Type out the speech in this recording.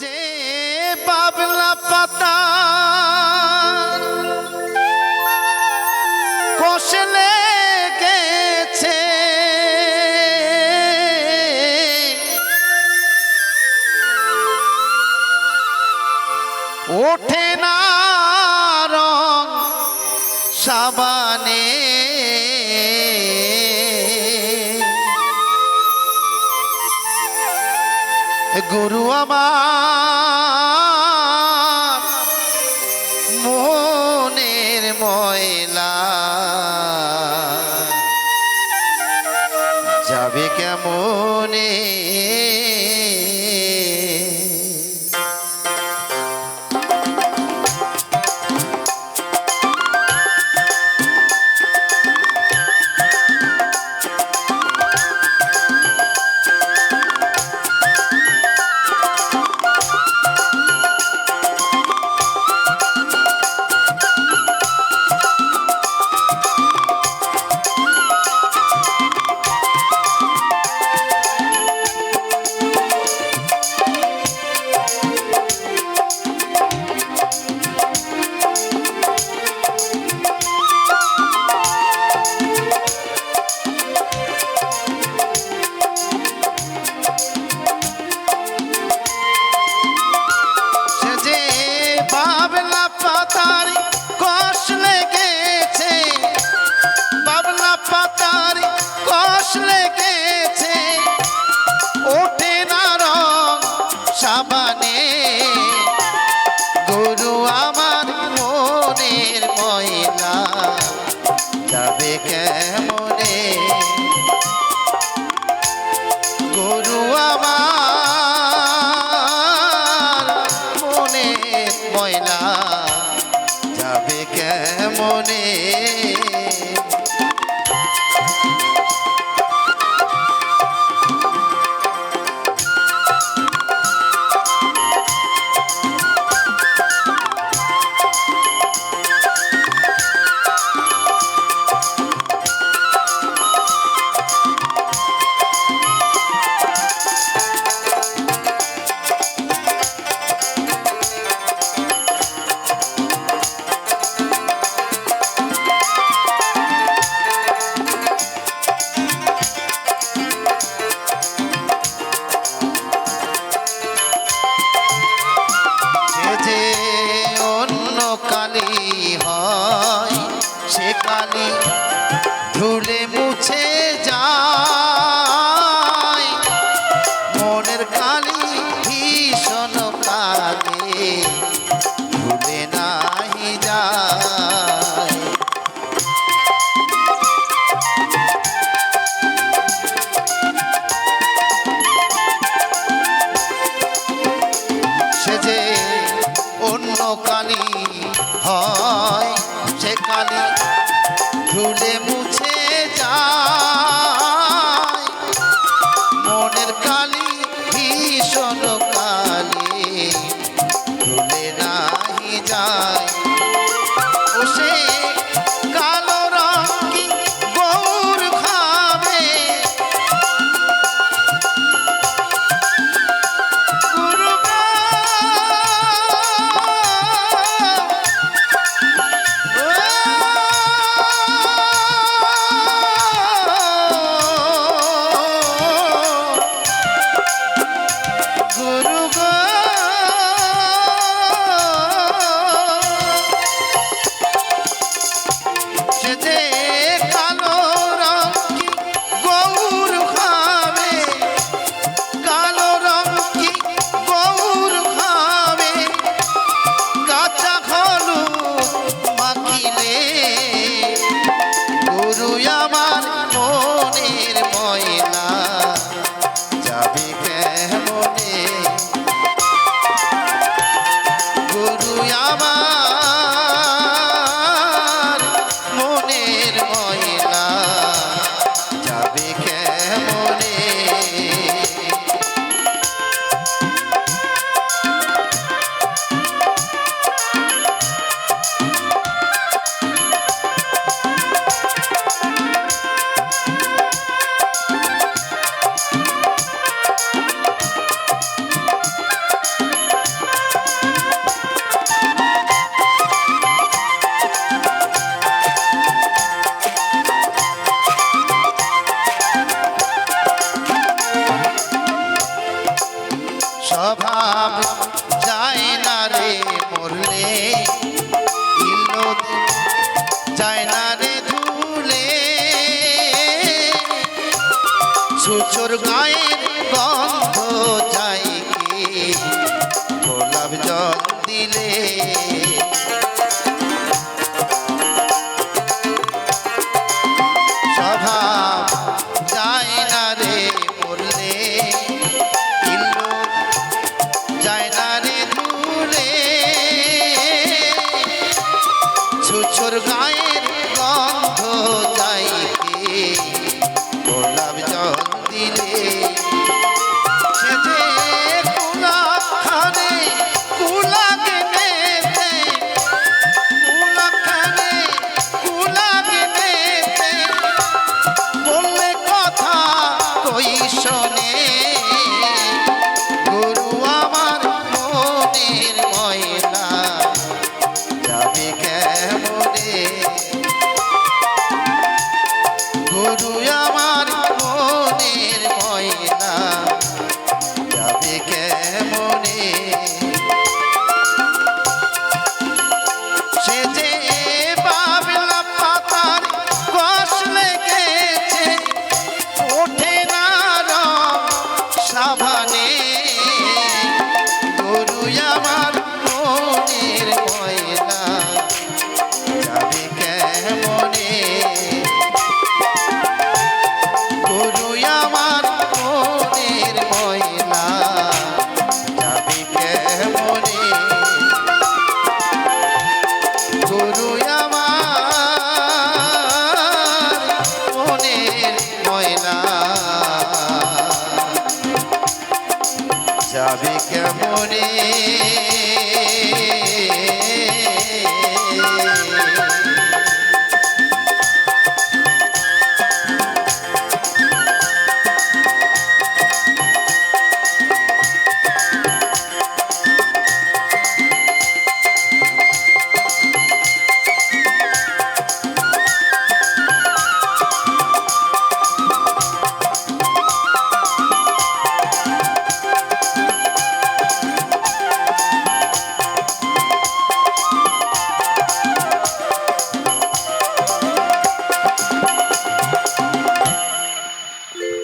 যে পাবলা পাতা কষলে গেছে। ওঠে না রং সাবানে। গুরু আমার। মনের ময়লা के ধুলে মুছে যা সুচোর গায়ের গন্ধ শোনে হবে কেমনে